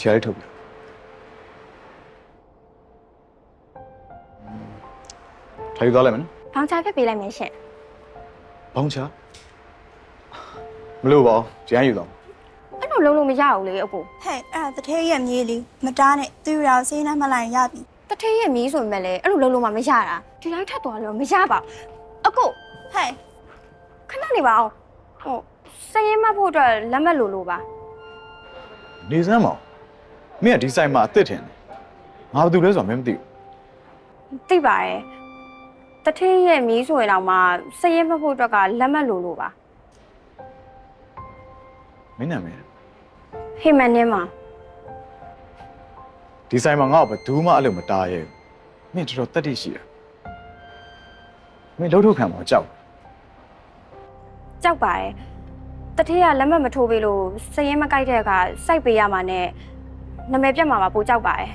ထီရလေးထုတ်ပြီထိုင်သွားလိုက်မယ်နော်ဘောင်ချဖြတ်ပေးလိုက်မယ်ရှင်ဘောင်းချမလို့ပါဘူးကျန်ယူတော့အဲ့လိုလုံးလုံးမရဘူးလေအကိုဟဲ့အဲ့ဒါတထဲရဲ့မြေးလေးမတားနဲ့သူ့ရောစေးနှမ်းမလိုက်ရပြီတထင်းရဲ့မီးဆိုပေမဲ့လေအဲ့လိုလုံးလုံးမမရတာဒီတိုင်းထပ်သွားလို့မရပါဘူးအကိုဟဲ့ခဏနေပါအောင်ဟိုစရင်မတ်ဖို့အတွက်လက်မှတ်လိုလိုပါနေစမ်းမအောင် မင်းကဒီဆိုင်မှာအစ်စ်ထင်တယ်ငါဘာလုပ်လဲဆိုတော့မင်းမသိဘူးသိပါတယ်တထင်းရဲ့မီးဆိုရင်တော့မှစရင်မတ်ဖို့အတွက်ကလက်မှတ်လိုလိုပါမင်းနာမည်ဟိမန်နေမှာဒီဆိုင်မှာငါ့ကိုဘယ်သူမှအဲ့လိုမတားရဲဘူးမင်းတော်တော်တက်တိရှိတယ်မင်းလှုပ်ထုတ်ခံမှာကြောက်ကြောက်ပါတယ်တထင်းကလက်မှတ်မထိုးပေးလို့စရင်မကြိုက်တဲ့အခါစိုက်ပေးရမှာနဲ့ နာမည်ပြတ်မှာပါပိုကြောက်ပါတယ်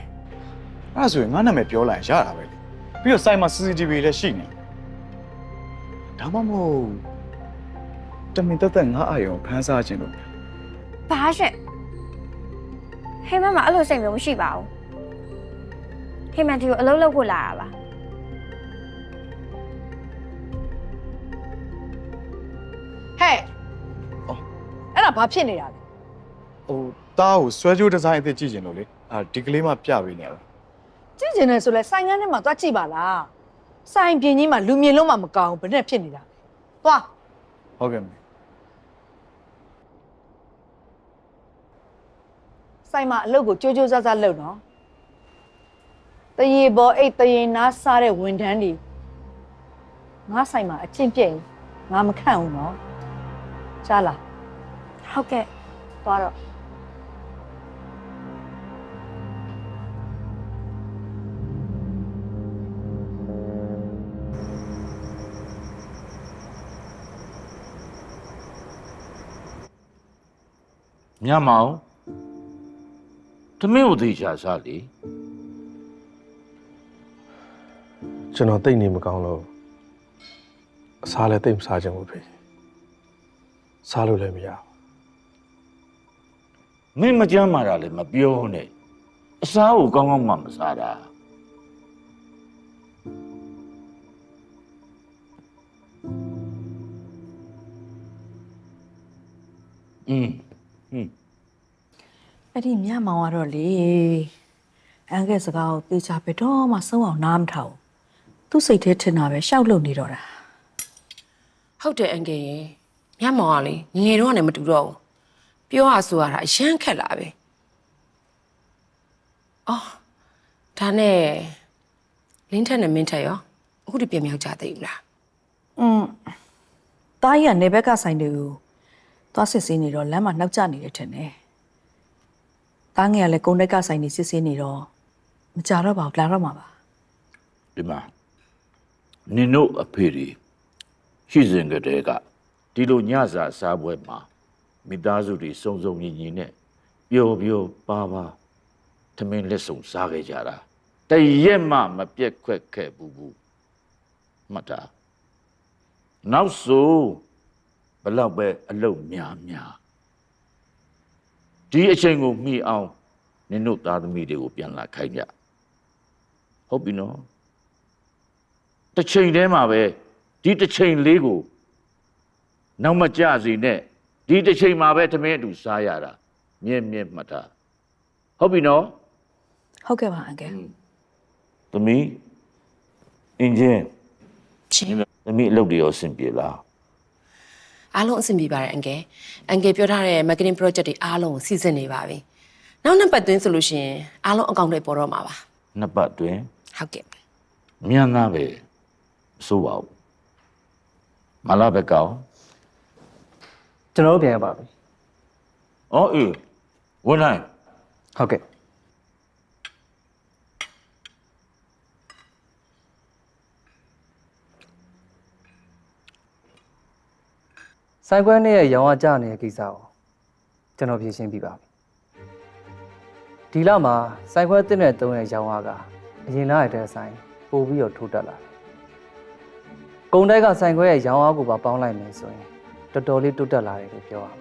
အဲ့ဒါဆိုရင်ငါနာမည်ပြောလိုက်ရင်ရတာပဲလေပြီးတော့ဆိုင်မှာ CCTV လည်းရှိနေဒါမှမဟုတ်တမင်တက်တက်ငါအာယုံဖမ်းစားခြင်းလို့ဘာရှင့်ဟိမန်မှာအဲ့လိုစိတ်မျိုးမရှိပါဘူးဟိမန်တီကိုအလုပ်လုပ်ဖို့လာတာပါဟဲ့အဲ့ဒါဘာဖြစ်နေတာလဲဟို တားကိုဆွဲကြိုးဒီဇိုင်းအသစ်ကြည့်ခြင်းလို့လေအာဒီကလေးမှပြပေးနေရတာကြည့်ကျင်နေဆိုလဲဆိုင်ငန်းထဲမှာသွားကြည့်ပါလားဆိုင်ပြင်းကြီးမှာလူမြင်လုံးမှမကောင်းဘူးဘယ်နဲ့ဖြစ်နေတာလဲသွားဟုတ်ကဲ့မေဆိုင်မှာအလုပ်ကိုကြိုးကြိုးစားစားလုပ်နော်တရေပေါ်အိတ်တရေနားစားတဲ့ဝန်ထမ်းတွေငါဆိုင်မှာအကျင့်ပြည့်ရင်ငါမခန့်ဘူးနော်ကြားလားဟုတ်ကဲ့သွားတော့ ညမောင်သမင်းကိုသိချာစားလေကျွန်တော်တိတ်နေမကောင်းလို့အစားလည်းတိတ်မစားချင်ဘူးဖေစားလို့လည်းမရဘူးမင်းမကြမ်းမာတာလည်းမပြောနဲ့အစားကိုကောင်းကောင်းမှမစားတာอืม อืม အဲ့ဒီမြမောင်ကတော့လေအန်ကဲစကားကိုတေချာဘယ်တော့မှဆုံးအောင်နားမထောင်ဘူးသူ့စိတ်ထဲထင်တာပဲရှောက်လို့နေတော့တာ ဟုတ်တယ်အန်ကယ်ရေမြတ်မောင်ကလေငယ်ငယ်တော့ကနေမတူတော့ဘူးပြောရဆိုရတာအရန်ခက်လာပဲအော်ဒါနဲ့လင်းထက်နဲ့မင်းထက်ရောအခုဒီပြင်မြောက်ကြသေးဘူးလား อืมတားကြီးကနေဘက်ကဆိုင်တွေကို သွားစစ်ဆေးနေတော့လမ်းမှာနှောက်ကျနေတယ်ထင်တယ်တားငယ်ကလည်းကုန်းတက်ကဆိုင်တွေစစ်ဆေးနေတော့မကြတော့ပါဘူးလာတော့မှာပါဒီမှာနင်တို့အဖေတွေရှိစဉ်ကတည်းကဒီလိုညစာစားပွဲမှာမိသားစုတွေစုံစုံညီညီနဲ့ပျော်ပျော်ပါပါသမင်းလက်ဆောင်စားခဲ့ကြတာတရက်မှမပြက်ခွက်ခဲ့ဘူးဘူးမှတ်တာနောက်ဆို ဘလောက်ပဲအလုတ်များများဒီအချိန်ကိုမှီအောင်နင်တို့သားသမီးတွေကိုပြန်လာခိုင်းကြဟုတ်ပြီနော်တစ်ချိန်တည်းမှာပဲဒီတစ်ချိန်လေးကိုနောက်မကြစီနဲ့ဒီတစ်ချိန်မှာပဲသမင်းအတူစားရတာမြဲမြဲမှတ်တာဟုတ်ပြီနော်ဟုတ်ကဲ့ပါအန်ကဲသမီးအင်ဂျင်ရှင်သမီးအလုပ်တွေရောအဆင်ပြေလား အားလုံးအဆင်ပြေပါတယ်အန်ကယ်အန်ကယ်ပြောထားတဲ့ marketing project တွေအားလုံးကိုစီစဉ်နေပါပြီနောက်နှစ်ပတ်သွင်းဆိုလို့ရှိရင်အားလုံးအကောင့်တွေပေါ်တော့မှာပါနှစ်ပတ်အတွင်းဟုတ်ကဲ့မြန်သားပဲမစိုးပါဘူးမလာဘက်ကောင်ကျွန်တော်တို့ပြန်ရပါပြီဩအေးဝင်လိုက်ဟုတ်ကဲ့ ဆိုင်ခွဲနဲ့ရဲ့ရောင်းအားကြနေတဲ့ကိစ္စကိုကျွန်တော်ဖြေရှင်းပြပါပြီဒီလမှာဆိုင်ခွဲတစ်နဲ့သုံးရဲ့ရောင်းအားကအရင်လားရတဲ့ဆိုင်ပို့ပြီးတော့ထိုးတက်လာတယ်ကုံတိုက်ကဆိုင်ခွဲရဲ့ရောင်းအားကိုပါပေါင်းလိုက်မယ်ဆိုရင်တော်တော်လေးတိုးတက်လာတယ်လို့ပြောရမယ်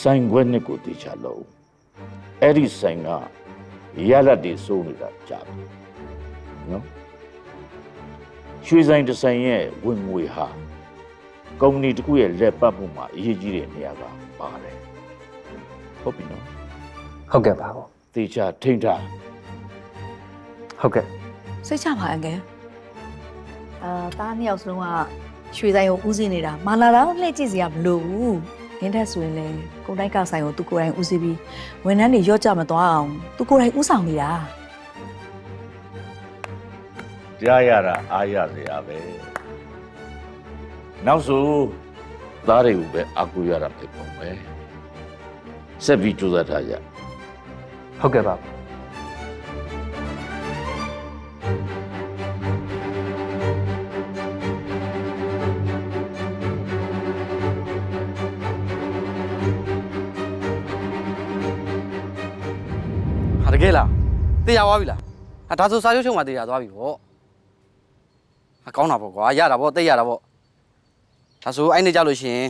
ဆိုင်ခွဲနှစ်ကိုတေချာလို့အဲ့ဒီဆိုင်ကရလက်တွေစိုးနေတာကြာပြီနော်ရွှေဆိုင်တစ်ဆိုင်ရဲ့ဝင်ငွေဟာ ကုမ္ပဏီတစ်ခုရဲ့လက်ပတ်မှုမှာအရေးကြီးတဲ့နေရာကပါတယ်ဟုတ်ပြီနော်ဟုတ်ကဲ့ပါဘောသေချာထိမ့်ထားဟုတ်ကဲ့စိတ်ချပါအငယ်အာသားနှစ်ယောက်စလုံးကရွှေဆိုင်ကိုဦးစီးနေတာမာလာတော့လှည့်ကြည့်စရာမလိုဘူးနင်းတဲ့ဆိုရင်လေကိုတိုက်ကဆိုင်ကိုသူကိုယ်တိုင်ဦးစီးပြီးဝန်ထမ်းတွေရော့ကြမသွားအောင်သူကိုယ်တိုင်ဦးဆောင်နေတာကြားရတာအားရစရာပဲ နောက်ဆိုသားတွေကိုပဲအကူရတာဖြစ်ပုံပဲဆက်ပြီးကြိုးစားထားကြဟုတ်ကဲ့ပါဘောဟာတကယ်လားတေးရသွားပြီလားဟာဒါဆိုစာချုပ်ချုပ်မှတေးရသွားပြီဗောဟာကောင်းတာဗောကွာရတာဗောတိတ်ရတာဗော ဒါဆိုအဲ့နေ့ကြလို့ရှိရင်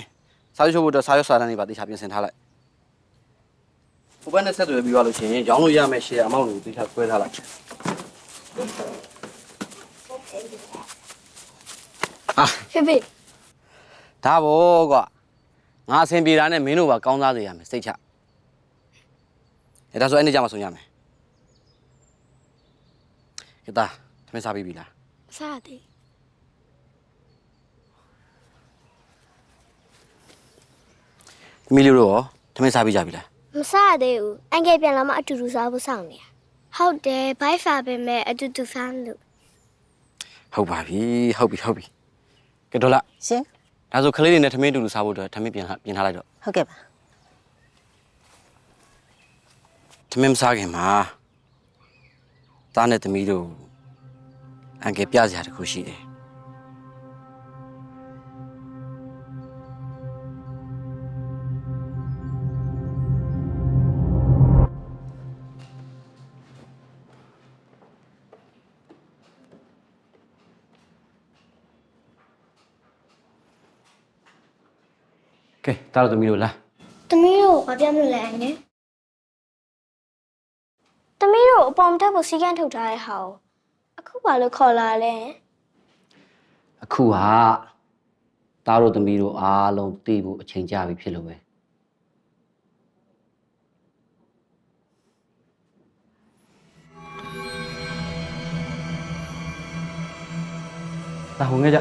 စာချုပ်ချုပ်ဖို့အတွက်စာချုပ်စာတမ်းတွေပါတေချာပြင်ဆင်ထားလိုက်ဟိုဘက်နဲ့ဆက်သွယ်ပြီးသွားလို့ရှိရင်ရောင်းလို့ရမယ့် share amount တွေကိုတေချာခွဲထားလိုက်ဟာဖေဖေဒါဗောကွာငါအဆင်ပြေတာနဲ့မင်းတို့ပါကောင်းစားစေရမယ်စိတ်ချအဲဒါဆိုအဲ့နေ့ကြမှာဆုံးရမယ်ကဲတာသမင်းစားပြီးပြီလားစားတယ် မီလီတို့ရောသမင်းစားပြီးကြပြီလားမစားသေးဘူးအန်ကယ်ပြန်လာမှအတူတူစားဖို့စောင့်နေတာဟုတ်တယ်ဘိုက်ဖာပဲမဲ့အတူတူစားလို့ဟုတ်ပါပြီဟုတ်ပြီဟုတ်ပြီကဲတော့လာရှင်ဒါဆိုကလေးတွေနဲ့ထမင်းအတူတူစားဖို့အတွက်ထမင်းပြင်ထားပြင်ထားလိုက်တော့ဟုတ်ကဲ့ပါထမင်းမစားခင်မှာသားနဲ့သမီးတို့အန်ကယ်ပြစရာတစ်ခုရှိတယ် ကဲတားတော့သမီးတို့လား။သမီးတို့ဘာပြမလို့လဲအန်ကယ်။သမီးတို့အပေါ်မတက်ဖို့စီကန်းထုတ်ထားတဲ့ဟာကိုအခုဘာလို့ခေါ်လာလဲအခုဟာတားတို့သမီးတို့အားလုံးသိဖို့အချိန်ကြာပြီဖြစ်လို့ပဲလာဝင်ခဲ့ကြ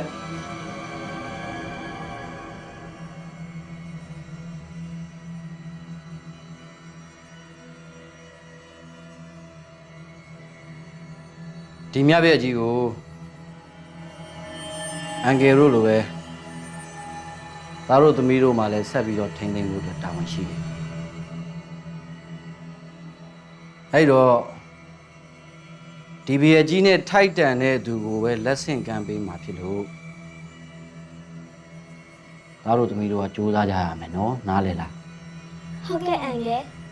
ဒီမြပြည့်ကြီးကိုအန်ကယ်တို့လိုပဲသားတို့သမီးတို့မှလည်းဆက်ပြီးတော့ထိန်းသိမ်းဖို့အတွက်တာဝန်ရှိတယ်အဲ့တော့ဒီဘီအကြီးနဲ့ထိုက်တန်တဲ့သူကိုပဲလက်ဆင့်ကမ်းပေးမှာဖြစ်လို့သားတို့သမီးတို့ကစူးစမ်းကြရမယ်နော်နားလည်လား။ဟုတ်ကဲ့အန်ကယ်။